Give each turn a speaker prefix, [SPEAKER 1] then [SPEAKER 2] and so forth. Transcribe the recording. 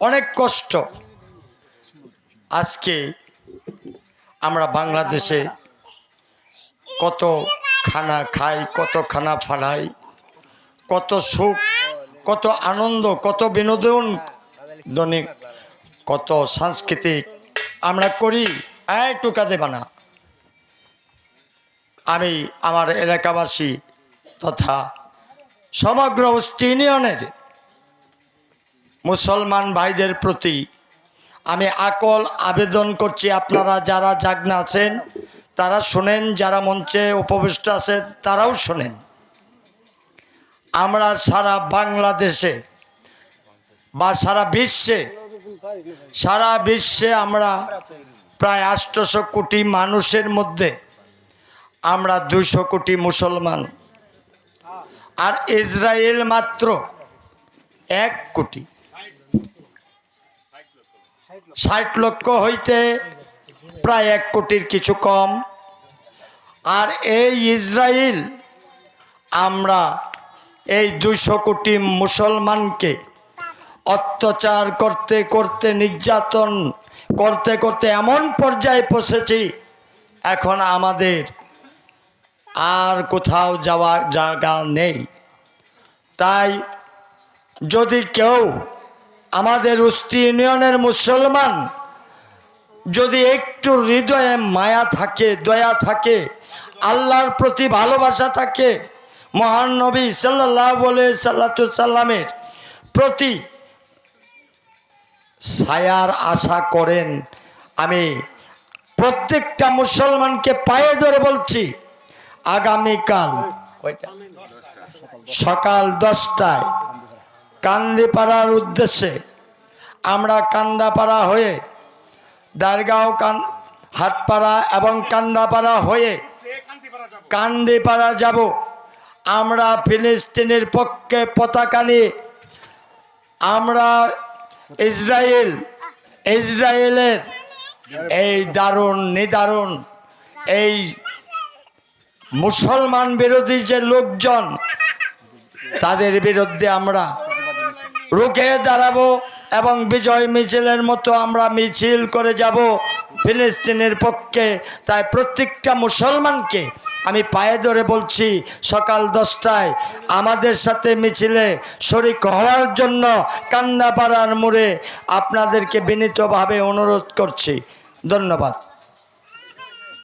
[SPEAKER 1] অনেক কষ্ট। আজকে আমরা বাংলাদেশে কত খানা খাই, কত খানা ফালাই, কত সুখ, কত আনন্দ, কত বিনোদন, দনিক কত সাংস্কৃতিক আমরা করি। এই টুকা দেবা না আমি আমার এলাকাবাসী তথা সমগ্র ওয়েস্ট ইউনিয়নের মুসলমান ভাইদের প্রতি আমি আকল আবেদন করছি, আপনারা যারা জাগনা আছেন, তারা শোনেন, যারা মঞ্চে উপবিষ্ট আছেন, তারাও শোনেন। আমরা সারা বাংলাদেশে বা সারা বিশ্বে সারা বিশ্বে আমরা প্রায় আষ্টশো কোটি মানুষের মধ্যে আমরা দুইশো কোটি মুসলমান। আর ইসরায়েল মাত্র এক কোটি। ষাট লক্ষ হইতে প্রায় এক কোটির কিছু কম। আর এই ইসরায়েল আমরা এই দুশো কোটি মুসলমানকে অত্যাচার করতে করতে, নির্যাতন করতে করতে এমন পর্যায়ে পৌঁছেছি, এখন আমাদের আর কোথাও যাওয়া জায়গা নেই। তাই যদি কেউ আমাদের উস্তি ইউনিয়নের মুসলমান যদি একটু হৃদয়ে মায়া থাকে দয়া থাকে আল্লাহর প্রতি ভালোবাসা থাকে মহান নবী সাল্লাহ সাল্লামের প্রতি ছায়ার আশা করেন আমি প্রত্যেকটা মুসলমানকে পায়ে ধরে বলছি আগামীকাল সকাল দশটায় কান্দিপাড়ার উদ্দেশ্যে আমরা কান্দাপাড়া হয়ে দারগাঁও কান হাটপাড়া এবং কান্দাপাড়া হয়ে কান্দিপাড়া যাব। আমরা ফিলিস্তিনের পক্ষে পতাকা নিয়ে আমরা ইসরায়েল, ইসরায়েলের এই দারুণ, নিদারুণ এই মুসলমান বিরোধী যে লোকজন, তাদের বিরুদ্ধে আমরা রুখে দাঁড়াবো এবং বিজয় মিছিলের মতো আমরা মিছিল করে যাব ফিলিস্তিনের পক্ষে। তাই প্রত্যেকটা মুসলমানকে আমি পায়ে ধরে বলছি, সকাল দশটায় আমাদের সাথে মিছিলে শরিক হওয়ার জন্য কান্নাপাড়ার মোড়ে আপনাদেরকে বিনীতভাবে অনুরোধ করছি। ধন্যবাদ।